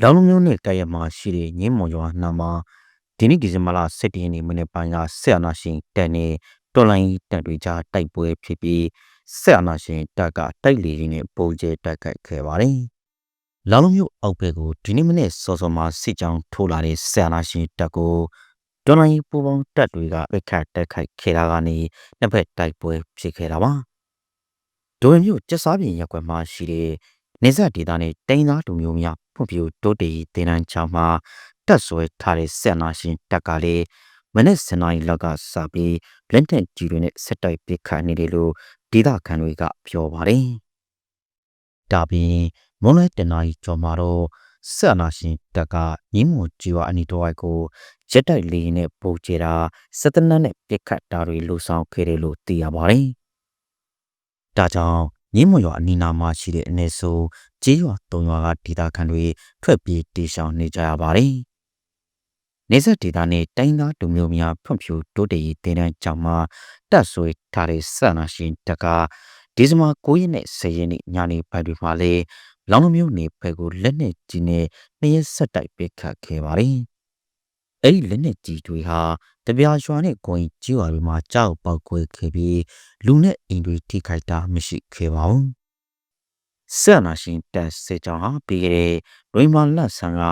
လောင်လုံးမျိုးနဲ့တိုက်ရမှာရှိတဲ့ငင်းမွန်ရွာနာမှာဒီနေ့ဒီဇင်ဘာလ17ရက်နေ့မနေ့ပိုင်းကဆက်အနာရှင်တပ်နဲ့တော်လိုင်းတပ်တွေကြားတိုက်ပွဲဖြစ်ပြီးဆက်အနာရှင်တပ်ကတိုက်လေရင်နဲ့ပုံကျဲတိုက်ခိုက်ခဲ့ပါတယ်။လောင်လုံးမျိုးအောက်ဘက်ကိုဒီနေ့မနေ့စောစောမှာစစ်ကြောင်းထိုးလာတဲ့ဆက်အနာရှင်တပ်ကိုတော်လိုင်းပူပေါင်းတပ်တွေကပစ်ခတ်တိုက်ခိုက်ခဲ့တာကနေနှစ်ဖက်တိုက်ပွဲဖြစ်ခဲ့တာပါ။ဒိုဝင်မျိုးကျက်စားပြင်ရက်ွက်မှာရှိတဲ့ နေဆက်ဒေသနဲ့တိုင်းသားလူမျိုးများဖွံ့ဖြိုးတိုးတက်ရေးတင်နန်းချောင်းမှာတက်ဆွဲထားတဲ့ဆက်နာရှင်တက်ကလေးမနေ့စနေလောက်ကစပြီးလက်ထက်ကြီးတွေနဲ့ဆက်တိုက်ပစ်ခတ်နေတယ်လို့ဒေသခံတွေကပြောပါတယ်။ဒါပြင်မွန်လဲတနာရီကျော်မှာတော့ဆက်နာရှင်တက်ကညင်းမွန်ကြီးဝအနီတော်အိုက်ကိုရက်တိုက်လေးနဲ့ပို့ကျတာစက်တနတ်နဲ့ပစ်ခတ်တာတွေလှုဆောင်ခဲ့တယ်လို့သိရပါတယ်။ဒါကြောင့် ညင်းမွန်ရွာအနီးနားမှာရှိတဲ့အနေဆိုကျေးရွာ၃ရွာကဒေသခံတွေထွက်ပြေးတေရှောင်နေကြရပါတယ်။နေဆက်ဒေသနဲ့တိုင်းသားလူမျိုးများဖွံ့ဖြိုးတိုးတက်ရေးတင်တဲ့ကြောင့်မှတက်ဆွေထားတဲ့ဆန္ဒရှင်တကဒီဇင်ဘာ9ရက်နဲ့10ရက်နေ့ညနေပိုင်းတွေမှာလေလောင်လုံးမျိုးနေဘက်ကိုလက်နဲ့ကြီးနဲ့နှစ်ရက်ဆက်တိုက်ပစ်ခတ်ခဲ့ပါတယ်။ အဲ့ဒီလက်နဲ့ကြီးတွေဟာတပြားရွာနဲ့ကိုင်ကြီးရွာတွေမှာကြောက်ပေါက်ကွဲခဲ့ပြီးလူနဲ့အိမ်တွေထိခိုက်တာမရှိခဲ့ပါဘူး။ဆန္ဒရှင်တက်စစ်ကြောင်းဟာပြီးခဲ့တဲ့ရိုမာလတ်ဆန်က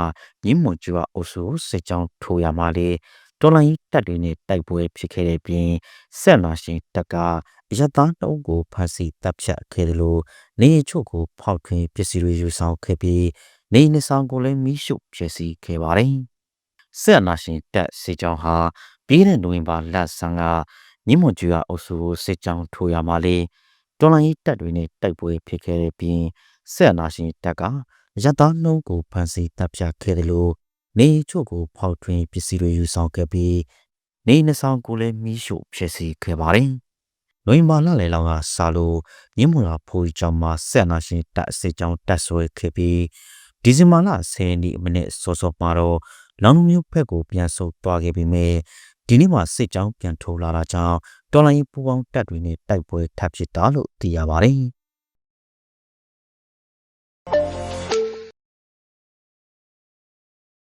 ညင်းမွန်ကျွာအုပ်စုစစ်ကြောင်းထိုးရမှာလေတော်လိုင်းတက်တွေနဲ့တိုက်ပွဲဖြစ်ခဲ့တဲ့ပြင်ဆန္ဒရှင်တက်ကရသားနှုတ်ကိုဖမ်းဆီးတပ်ဖြတ်ခဲ့တယ်လို့နေချို့ကိုဖောက်ထွင်းပစ္စည်းတွေယူဆောင်ခဲ့ပြီးနေနှစ်ဆောင်ကိုလည်းမိရှုဖျက်ဆီးခဲ့ပါတယ်။ ဆန္ဒရှင်တက်စစ်ကြောင်းဟာပြီးတဲ့နိုဝင်ဘာလဆန်ကညင်းမွန်ကျွာအုပ်စုစစ်ကြောင်းထိုးရမှာလေတော်လိုင်းတပ်တွေနဲ့တိုက်ပွဲဖြစ်ခဲ့တဲ့ပြင်ဆက်အနာရှင်တပ်ကရတသားနှုံးကိုဖမ်းဆီးတပ်ဖြတ်ခဲ့တယ်လို့နေချို့ကိုဖောက်ထွင်းပစ္စည်းတွေယူဆောင်ခဲ့ပြီးနေနှဆောင်ကိုလည်းမီးရှို့ဖျက်ဆီးခဲ့ပါတယ်။လွင်မာလာလေလောင်ကစာလို့ညမလာဖိုးကြောင်မှာဆက်အနာရှင်တပ်အစစ်ကြောင်းတပ်ဆွဲခဲ့ပြီးဒီဇင်ဘာလ10ရက်နေ့မိနစ်စောစောမှာတော့ လောင်လူမျိုးဘက်ကိုပြန်ဆုတ်သွားခဲ့ပြီးမြဲဒီနေ့မှစစ်ကြောင်းပြန်ထိုးလာတာကြောင့်တော်လိုင်းပူပေါင်းတပ်တွေနဲ့တိုက်ပွဲထပ်ဖြစ်တာလို့သိရပါတယ်။